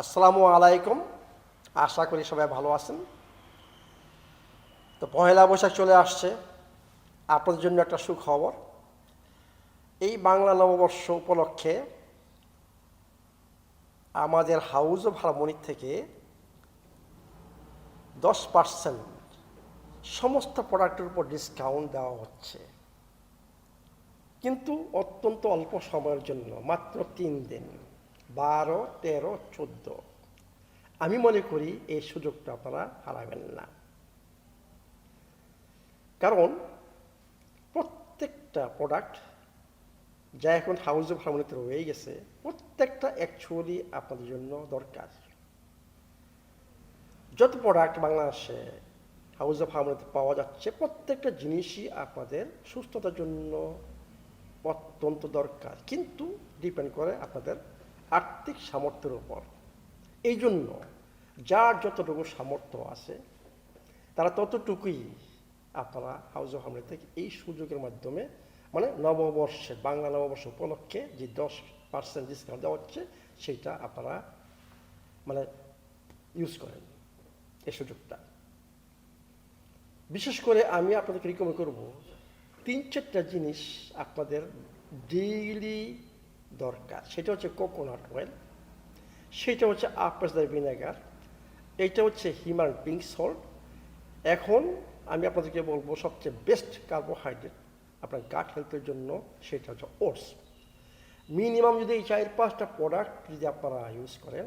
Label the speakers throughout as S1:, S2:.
S1: আসসালামু আলাইকুম। আশা করি সবাই ভালো আছেন। তো পহেলা বৈশাখ চলে আসছে। আপনাদের জন্য একটা সুখবর। এই বাংলা নববর্ষ উপলক্ষে আমাদের হাউস অফ হারমোনিক থেকে দশ পার্সেন্ট সমস্ত প্রোডাক্টের উপর ডিসকাউন্ট দেওয়া হচ্ছে। কিন্তু অত্যন্ত অল্প সময়ের জন্য, মাত্র তিন দিন। বারো, তেরো, চোদ্দ। আমি মনে করি এই সুযোগটা আপনারা হারাবেন না। কারণ প্রত্যেকটা প্রোডাক্ট যা এখন হাউস অফ হারমোনিতে রয়ে গেছে, প্রত্যেকটা অ্যাকচুয়ালি আপনাদের জন্য দরকার। যত প্রোডাক্ট বাংলাদেশে হাউস অফ হারমোনিতে পাওয়া যাচ্ছে, প্রত্যেকটা জিনিসই আপনাদের সুস্থতার জন্য অত্যন্ত দরকার। কিন্তু ডিপেন্ড করে আপনাদের আর্থিক সামর্থ্যের উপর। এই জন্য যার যতটুকু সামর্থ্য আছে, তারা ততটুকুই আপনারা হাউস অফ হামলে থেকে এই সুযোগের মাধ্যমে মানে নববর্ষে বাংলা নববর্ষ উপলক্ষে যে দশ পার্সেন্ট ডিসকাউন্ট দেওয়া হচ্ছে সেইটা আপনারা মানে ইউজ করেন এই সুযোগটা। বিশেষ করে আমি আপনাদেরকে রিকমেন্ড করব, তিন চারটা জিনিস আপনাদের ডেইলি দরকার। সেটা হচ্ছে কোকোনাট অয়েল সেটা হচ্ছে আপেসদার ভিনেগার এইটা হচ্ছে হিমাল পিঙ্ক সল্ট এখন আমি আপনাদেরকে বলব সবচেয়ে বেস্ট কার্বোহাইড্রেট আপনার গাট হেলথের জন্য, সেটা হচ্ছে ওটস মিনিমাম যদি এই চার পাঁচটা প্রোডাক্ট যদি আপনারা ইউজ করেন,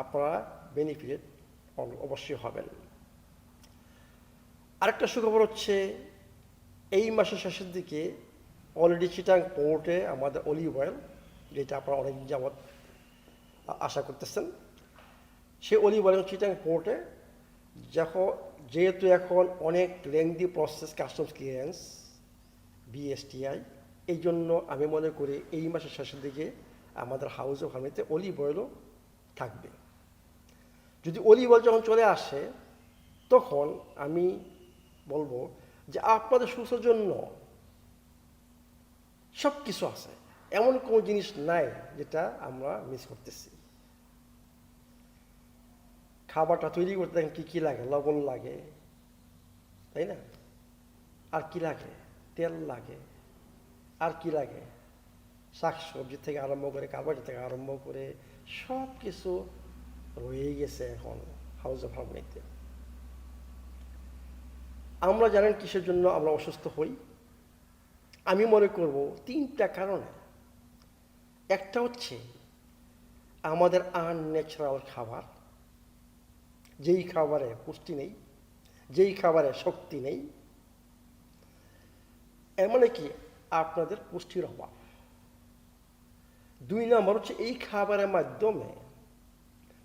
S1: আপনারা বেনিফিট অবশ্যই হবেন। আরেকটা সুখবর হচ্ছে, এই মাসের শেষের দিকে অলরেডি চিটাং পোর্টে আমাদের অলিভ অয়েল যেটা আপনারা অনেক যাবৎ আশা করতেছেন। সে অলিভ অয়েল চিটাং পোর্টে যখন যেহেতু এখন অনেক lengthy process customs clearance BSTI এই জন্য আমি মনে করি এই মাসের শেষের দিকে আমাদের হাউস অফ হার্মিতে অলিভ অয়েলও থাকবে। যদি অলিভ অয়েল যখন চলে আসে, তখন আমি বলব যে আপনাদের সুস্থের জন্য সব কিছু আছে। এমন কোনো জিনিস নাই যেটা আমরা মিস করতেছি। খাবারটা তৈরি করতে দেখেন কী কী লাগে, লবণ লাগে, তাই না? আর কি লাগে? তেল লাগে। আর কি লাগে? শাক সবজি থেকে আরম্ভ করে, কাগজ থেকে আরম্ভ করে সব কিছু রয়ে গেছে এখন হাউস অফ হারমোনিতে আমরা জানেন কিসের জন্য আমরা অসুস্থ হই? আমি মনে করব তিনটা কারণে। একটা হচ্ছে, আমাদের আনন্যাচারাল খাবার, যেই খাবারে পুষ্টি নেই, যেই খাবারে শক্তি নেই এমন কি? আপনাদের পুষ্টির অভাব। দুই নম্বর হচ্ছে, এই খাবারের মাধ্যমে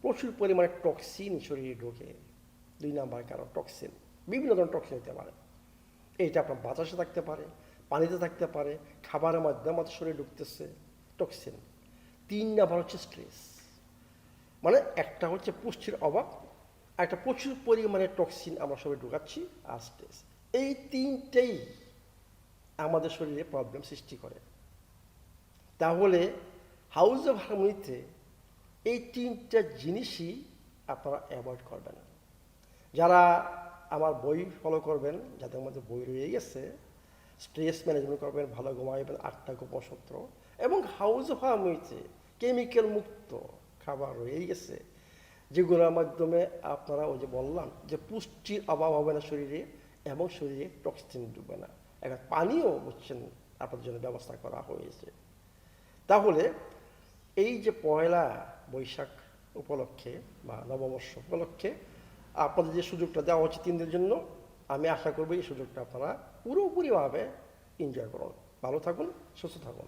S1: প্রচুর পরিমাণে টক্সিন শরীরে ঢোকে। দুই নম্বর কারণ টক্সিন বিভিন্ন ধরনের টক্সিন হতে পারে। এইটা আপনার বাতাসে থাকতে পারে পানিতে থাকতে পারে, খাবারের মাধ্যমে আমাদের শরীরে ঢুকতেছে টক্সিন তিন নাম্বার হচ্ছে স্ট্রেস মানে একটা হচ্ছে পুষ্টির অভাব একটা প্রচুর পরিমাণে টক্সিন আমরা শরীরে ঢুকাচ্ছি আর স্ট্রেস এই তিনটেই আমাদের শরীরে প্রবলেম সৃষ্টি করে। তাহলে হাউস অফ হারমোনিতে এই তিনটা জিনিসই আপনারা অ্যাভয়েড করবেন। যারা আমার বই ফলো করবেন, যাদের মধ্যে বই রয়ে গেছে স্ট্রেস ম্যানেজমেন্ট করবেন, ভালো ঘুমাইবেন, আটটা গোপন সূত্র এবং হাউস অফ হয়েছে কেমিক্যাল মুক্ত খাবার রয়েই গেছে। যেগুলোর মাধ্যমে আপনারা ওই যে বললাম যে পুষ্টির অভাব হবে না শরীরে এবং শরীরে টক্সিন ডুবে না। এখন পানিও বুঝছেন আপনাদের জন্য ব্যবস্থা করা হয়েছে। তাহলে এই যে পয়লা বৈশাখ উপলক্ষে বা নববর্ষ উপলক্ষে আপনাদের যে সুযোগটা দেওয়া হচ্ছে তিন দিনের জন্য আমি আশা করব এই সুযোগটা আপনারা পুরোপুরিভাবে এনজয় করুন। ভালো থাকুন সুস্থ থাকুন।